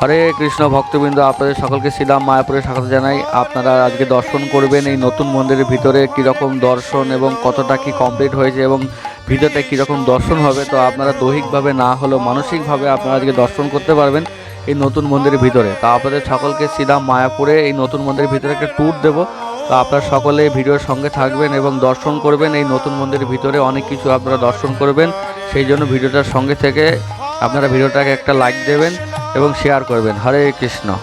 হরে কৃষ্ণ, ভক্তবৃন্দ, আপনাদের সকলকে শ্রীরাম মায়াপুরে স্বাগত জানাই। আপনারা আজকে দর্শন করবেন এই নতুন মন্দিরের ভিতরে কীরকম দর্শন এবং কতটা কি কমপ্লিট হয়েছে এবং ভিতরটা কীরকম দর্শন হবে। তো আপনারা দৈহিকভাবে না হলেও মানসিকভাবে আপনারা আজকে দর্শন করতে পারবেন এই নতুন মন্দিরের ভিতরে। তা আপনাদের সকলকে শ্রীরাম মায়াপুরে এই নতুন মন্দিরের ভিতরে একটা ট্যুর দেবো। তো আপনারা সকলে ভিডিওর সঙ্গে থাকবেন এবং দর্শন করবেন এই নতুন মন্দিরের ভিতরে। অনেক কিছু আপনারা দর্শন করবেন, সেই জন্য ভিডিওটার সঙ্গে থেকে আপনারা ভিডিওটাকে একটা লাইক দেবেন। এবং শেয়ার করবেন। হরে কৃষ্ণ।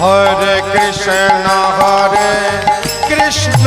হরে কৃষ্ণ হরে কৃষ্ণ।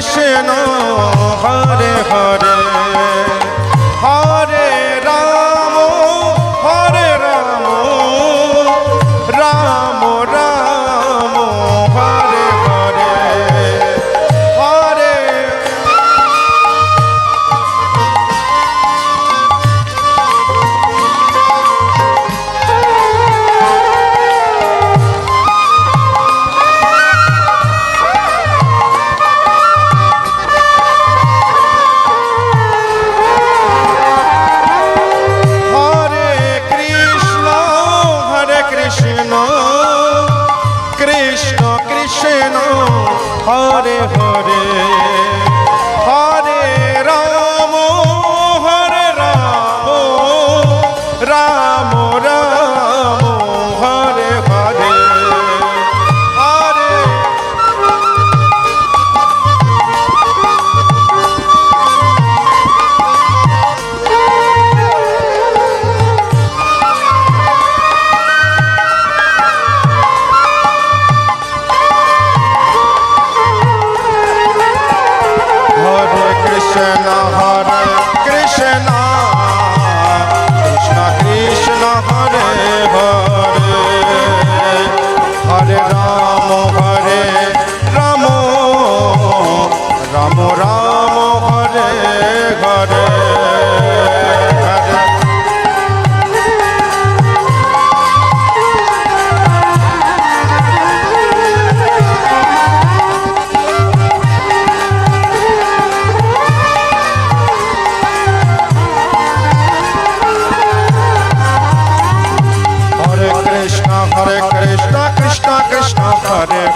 কৃষ্ণ হরে হরে। কৃষ্ণ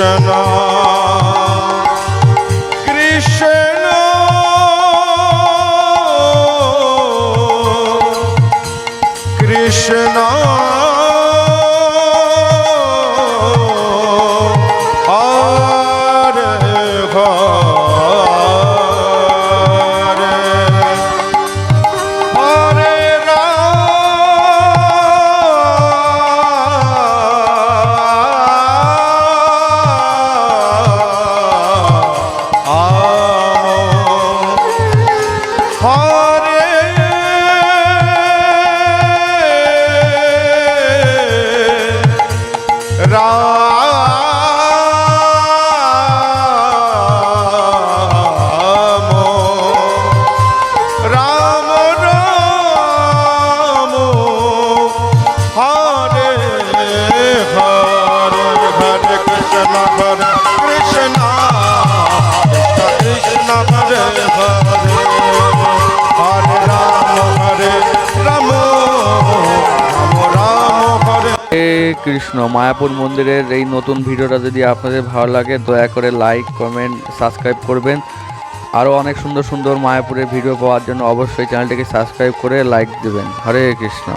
কৃষ্ণ কৃষ্ণ মায়াপুর মন্দিরের এই নতুন ভিডিওটা যদি আপনাদের ভালো লাগে, দয়া করে লাইক, কমেন্ট, সাবস্ক্রাইব করবেন। আরও অনেক সুন্দর সুন্দর মায়াপুরের ভিডিও পাওয়ার জন্য অবশ্যই চ্যানেলটিকে সাবস্ক্রাইব করে লাইক দেবেন। হরে কৃষ্ণ।